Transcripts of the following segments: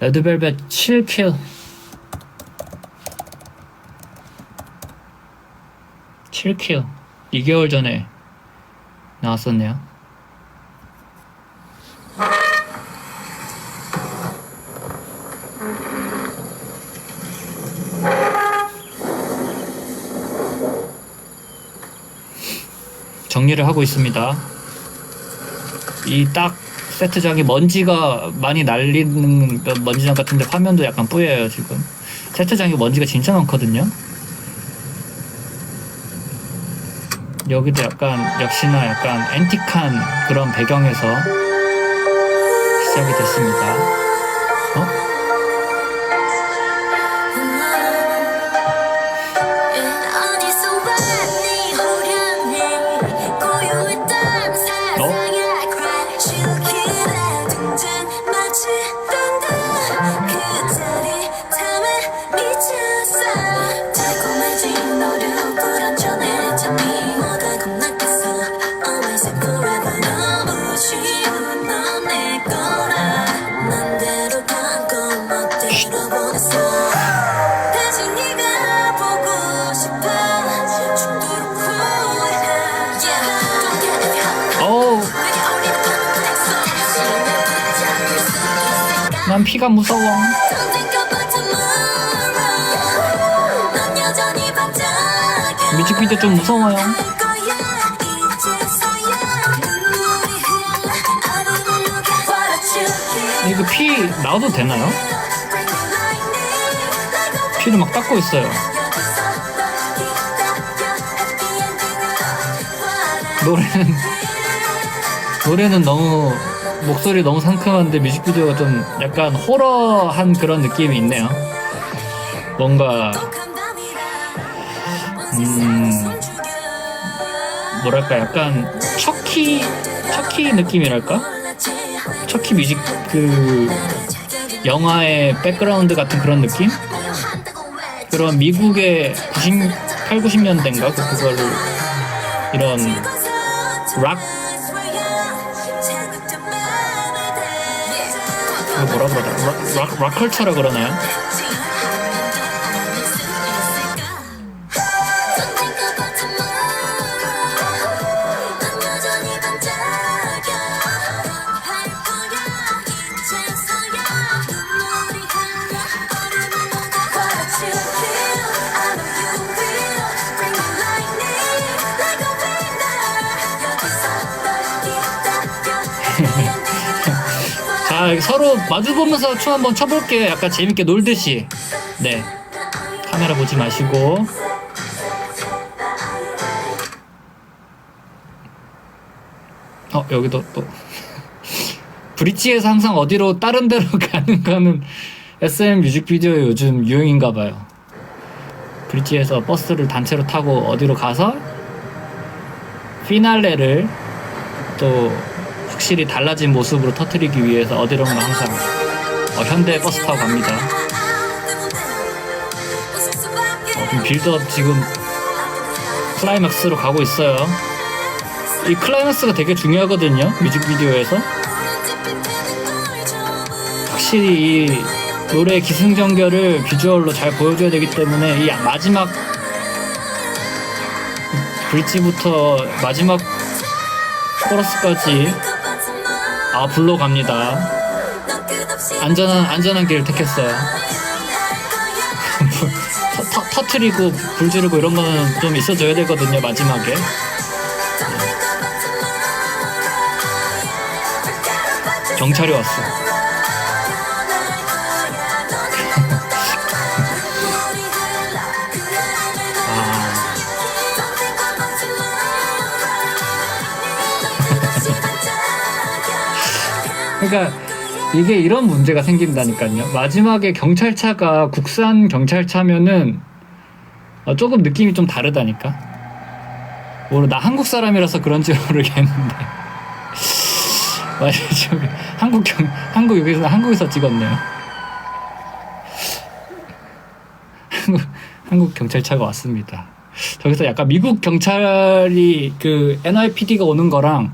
레드벨벳 7킬. 7킬. 2개월 전에 나왔었네요. 정리를 하고 있습니다. 이 딱 세트장이 먼지가 많이 날리는 먼지장 같은데 화면도 약간 뿌여요 지금. 세트장이 먼지가 진짜 많거든요. 여기도 약간 역시나 약간 앤틱한 그런 배경에서 시작이 됐습니다. 어? 난 피가 무서워. 뮤직비디오 좀 무서워요. 이거 피 나와도 되나요? 피를 막 닦고 있어요 노래는 노래는 너무 목소리 너무 상큼한데 뮤직비디오가 좀 약간 호러한 그런 느낌이 있네요. 뭔가 음, 뭐랄까 약간 척키 척키 느낌이랄까? 척키 뮤직 그 영화의 백그라운드 같은 그런 느낌? 그런 미국의 90, 8, 90년대인가 그 그거를 이런 락 뭐라 그러더라? 락, 락, 락컬처라 그러나요? 자 서로 마주보면서 춤 한번 춰볼게요. 약간 재밌게 놀듯이. 네. 카메라 보지 마시고. 어 여기도 또 브릿지에서 항상 어디로 다른 데로 가는 거는 SM 뮤직비디오의 요즘 유행인가 봐요. 브릿지에서 버스를 단체로 타고 어디로 가서 피날레를 또 확실히 달라진 모습으로 터트리기 위해서 어디론가 항상 어, 현대 버스 타고 갑니다. 어, 지금 빌드업 지금 클라이맥스로 가고 있어요. 이 클라이맥스가 되게 중요하거든요. 뮤직비디오에서 확실히 이 노래의 기승전결을 비주얼로 잘 보여줘야 되기 때문에 이 마지막 브릿지부터 마지막 코러스까지 아 불러 갑니다. 안전한 안전한 길을 택했어요. 터, 터, 터트리고 불 지르고 이런 거는 좀 있어줘야 되거든요 마지막에. 경찰이 왔어. 그러니까 이게 이런 문제가 생긴다니까요. 마지막에 경찰차가 국산 경찰차면은 어, 조금 느낌이 좀 다르다니까. 모르 나 한국 사람이라서 그런지 모르겠는데. 맞아 좀 한국 경 한국 여기서 한국에서 찍었네요. 한국 한국 경찰차가 왔습니다. 저기서 약간 미국 경찰이 그 NYPD가 오는 거랑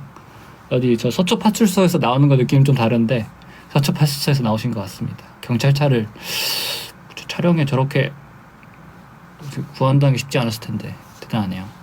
어디 저 서초 파출소에서 나오는 거 느낌 좀 다른데 서초 파출소에서 나오신 것 같습니다. 경찰차를 촬영에 저렇게 구한다는 게 쉽지 않았을 텐데 대단하네요.